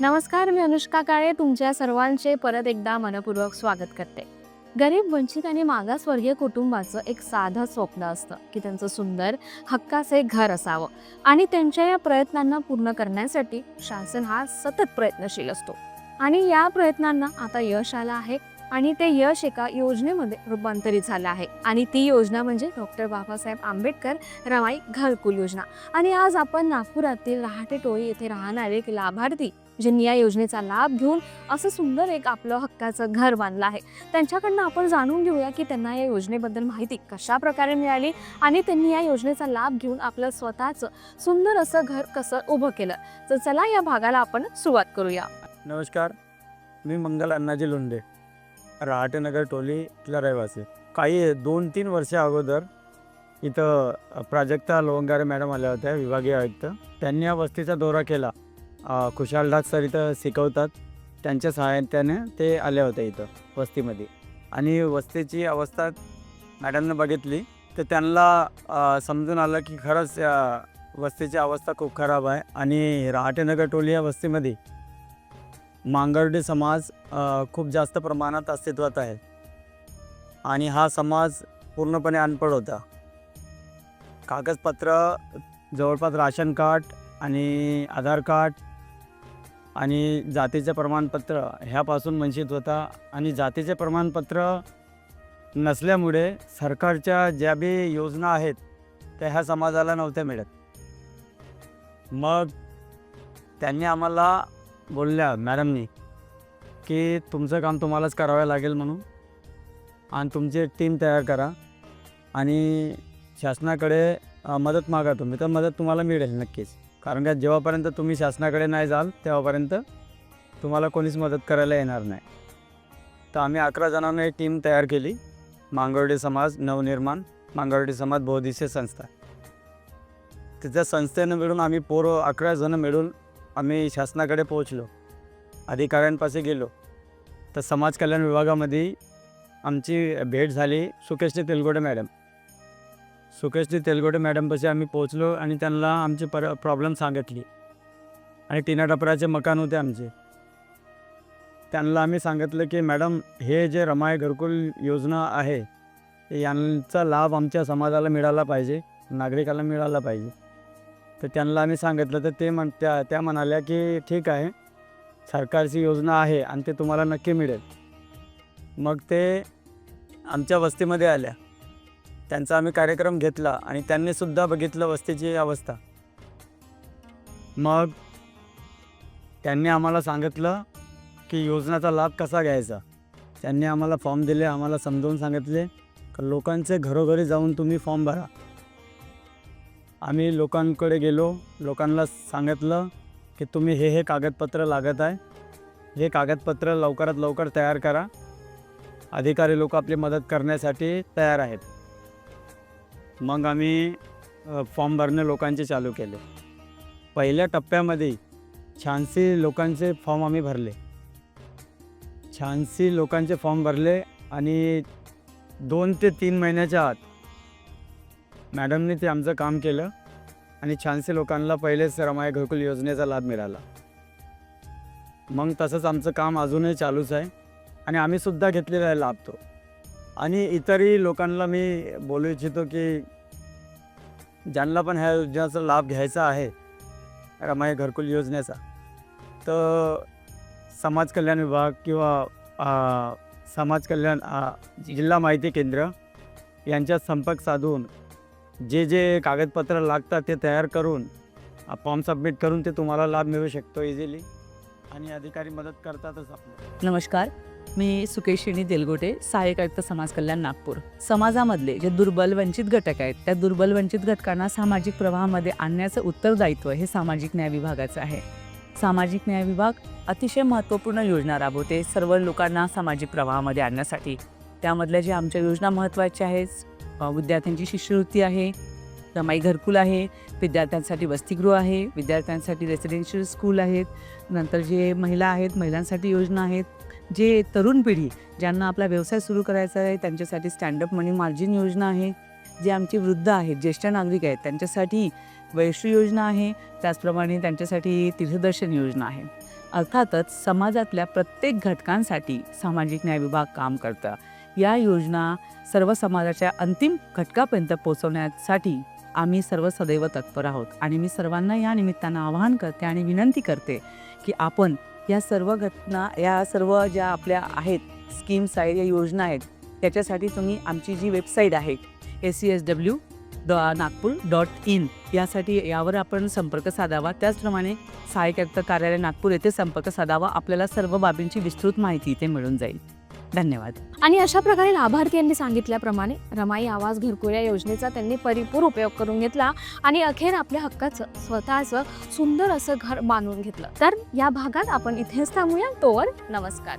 नमस्कार मी अनुष्का काळे. तुमच्या सर्वांचे परत एकदा मनपूर्वक स्वागत करते. गरीब वंचित आणि मागासवर्गीय कुटुंबाचं एक साधं स्वप्न असतं की त्यांचं सुंदर हक्काचे घर असावं आणि त्यांच्या या प्रयत्नांना पूर्ण करण्यासाठी शासन हा सतत प्रयत्नशील असतो. आणि या प्रयत्नांना आता यश आलं आहे आणि ते यश एका योजनेमध्ये रूपांतरित झालं आहे. आणि ती योजना म्हणजे डॉक्टर बाबासाहेब आंबेडकर रमाई घरकुल योजना. आणि आज आपण नागपुरातील रहाटे टोळी येथे राहणारे एक लाभार्थी ज्यांनी या योजनेचा लाभ घेऊन असं सुंदर एक आपलं हक्काचं घर बांधलं आहे. त्यांच्याकडनं आपण जाणून घेऊया की त्यांना या योजनेबद्दल माहिती कशा प्रकारे मिळाली आणि त्यांनी या योजनेचा लाभ घेऊन आपलं स्वतःचं सुंदर असं घर कसं उभं केलं. तर चला या भागाला आपण सुरुवात करूया. नमस्कार मी मंगल अण्णाजी लोंढे रहाटेनगर टोली इथला रहिवासी. काही दोन तीन वर्षा अगोदर इथं प्राजक्ता लोंगारे मॅडम आल्या होत्या विभागीय आयुक्त. त्यांनी या वस्तीचा दौरा केला. खुशाल डाग सर इथं शिकवतात. त्यांच्या सहाय्याने ते आले होते इथं वस्तीमध्ये. आणि वस्तीची अवस्था मॅडमनं बघितली तर त्यांना समजून आलं की खरंच वस्तीची अवस्था खूप खराब आहे. आणि रहाटेनगर टोली या वस्तीमध्ये मांगर्डे समाज खूप जास्त प्रमाणात अस्तित्वात आहे. आणि हा समाज पूर्णपणे अनपढ होता. कागदपत्र जवळपास राशन कार्ड आणि आधार कार्ड आणि जातीचे प्रमाणपत्र ह्यापासून वंचित होता. आणि जातीचे प्रमाणपत्र नसल्यामुळे सरकारच्या ज्या बी योजना आहेत त्या ह्या समाजाला नव्हत्या मिळत. मग त्यांनी आम्हाला बोलल्या मॅडमनी की तुमचं काम तुम्हालाच करावं लागेल म्हणून. आणि तुमची एक टीम तयार करा. आणि शासनाकडे मदत मागा तुम्ही तर मदत तुम्हाला मिळेल नक्कीच. कारण का जेव्हापर्यंत तुम्ही शासनाकडे नाही जाल तेव्हापर्यंत तुम्हाला कोणीच मदत करायला येणार नाही. तर आम्ही अकरा जणांना एक टीम तयार केली. मांगवडे समाज नवनिर्माण मांगवडे समाज बहुदिशीय संस्था. त्या संस्थेनं मिळून आम्ही पोरं अकरा जणं मिळून आम्ही शासनाकडे पोहोचलो. अधिकाऱ्यांपाशी गेलो. तर समाज कल्याण विभागामध्ये आमची भेट झाली सुकेशने तेलगोडे मॅडम. सुकेशजी तेलगोटे मॅडमपाशी आम्ही पोहोचलो आणि त्यांना आमची पर प्रॉब्लेम सांगितली. आणि टिना टपराचे मकान होते आमचे. त्यांना आम्ही सांगितलं की मॅडम हे जे रमाय घरकुल योजना आहे यांचा लाभ आमच्या समाजाला मिळाला पाहिजे नागरिकाला मिळाला पाहिजे. तर त्यांना आम्ही सांगितलं तर ते म्हण त्या त्या म्हणाल्या की ठीक आहे सरकारची योजना आहे आणि ते तुम्हाला नक्की मिळेल. मग ते आमच्या वस्तीमध्ये आल्या. त्यांचा आम्ही कार्यक्रम घेतला आणि त्यांनीसुद्धा बघितलं वस्तीची अवस्था. मग त्यांनी आम्हाला सांगितलं की योजनेचा लाभ कसा घ्यायचा? त्यांनी आम्हाला फॉर्म दिले आम्हाला समजावून सांगितले की लोकांचे घरोघरी जाऊन तुम्ही फॉर्म भरा. आम्ही लोकांकडे गेलो लोकांना सांगितलं की तुम्ही हे हे कागदपत्र लागत आहे. हे कागदपत्र लवकरात लवकर तयार करा. अधिकारी लोक आपली मदत करण्यासाठी तयार आहेत. मग आम्ही फॉर्म भरणे लोकांचे चालू केले. पहिल्या टप्प्यामध्ये शहाऐंशी लोकांचे फॉर्म आम्ही भरले. शहाऐंशी लोकांचे फॉर्म भरले आणि दोन ते तीन महिन्याच्या आत मॅडमने ते आमचं काम केलं आणि छानसे लोकांना पहिलेच रमाई घरकुल योजनेचा लाभ मिळाला. मग तसंच आमचं काम अजूनही चालूच आहे आणि आम्हीसुद्धा घेतलेला आहे लाभ तो. आणि इतरही लोकांना मी बोलू इच्छितो की ज्यांना पण ह्या योजनेचा लाभ घ्यायचा आहे रमाई घरकुल योजनेचा तर समाज कल्याण विभाग किंवा समाज कल्याण जिल्हा माहिती केंद्र यांच्यात संपर्क साधून जे जे कागदपत्र लागतात ते तयार करून फॉर्म सबमिट करून ते तुम्हाला लाभ मिळू शकतो इझिली. आणि अधिकारी मदत करतातच आपल्याला नमस्कार. मी सुकेशिनी देलगोटे सहाय्यक आयुक्त समाज कल्याण नागपूर. समाजामधले जे दुर्बल वंचित घटक आहेत त्या दुर्बल वंचित घटकांना सामाजिक प्रवाहामध्ये आणण्याचं उत्तरदायित्व हे सामाजिक न्याय विभागाचं आहे. सामाजिक न्याय विभाग अतिशय महत्त्वपूर्ण योजना राबवते सर्व लोकांना सामाजिक प्रवाहामध्ये आणण्यासाठी. त्यामधल्या ज्या आमच्या योजना महत्त्वाच्या आहेत विद्यार्थ्यांची शिष्यवृत्ती आहे रमाई घरकुल आहे विद्यार्थ्यांसाठी वसतिगृह आहे विद्यार्थ्यांसाठी रेसिडेन्शियल स्कूल आहेत नंतर जे महिला आहेत महिलांसाठी योजना आहेत जे तरुण पिढी ज्यांना आपला व्यवसाय सुरू करायचा आहे त्यांच्यासाठी स्टँडअप मनी मार्जिन योजना आहे जे आमची वृद्ध आहेत ज्येष्ठ नागरिक आहेत त्यांच्यासाठी वैश्य योजना आहे त्याचप्रमाणे त्यांच्यासाठी तीर्थदर्शन योजना आहे. अर्थातच समाजातल्या प्रत्येक घटकांसाठी सामाजिक न्याय विभाग काम करतं. या योजना सर्व समाजाच्या अंतिम घटकापर्यंत पोहोचवण्यासाठी आम्ही सर्व सदैव तत्पर आहोत. आणि मी सर्वांना या निमित्तानं आवाहन करते आणि विनंती करते की आपण या सर्व घटना या सर्व ज्या आपल्या आहेत स्कीम्स आहेत या योजना आहेत त्याच्यासाठी तुम्ही आमची जी वेबसाईट आहे S C S W dot Nagpur dot in यासाठी यावर आपण संपर्क साधावा. त्याचप्रमाणे सहाय्यक आयुक्त कार्यालय नागपूर येथे संपर्क साधावा. आपल्याला सर्व बाबींची विस्तृत माहिती इथे मिळून जाईल. धन्यवाद. आणि अशा प्रकारे लाभार्थी यांनी सांगितल्याप्रमाणे रमाई आवाज घरकुल या योजनेचा त्यांनी परिपूर उपयोग करून घेतला आणि अखेर आपल्या हक्काचं स्वतःचं सुंदर असं घर बांधून घेतलं. तर या भागात आपण इथेच थांबूया. तोवर नमस्कार.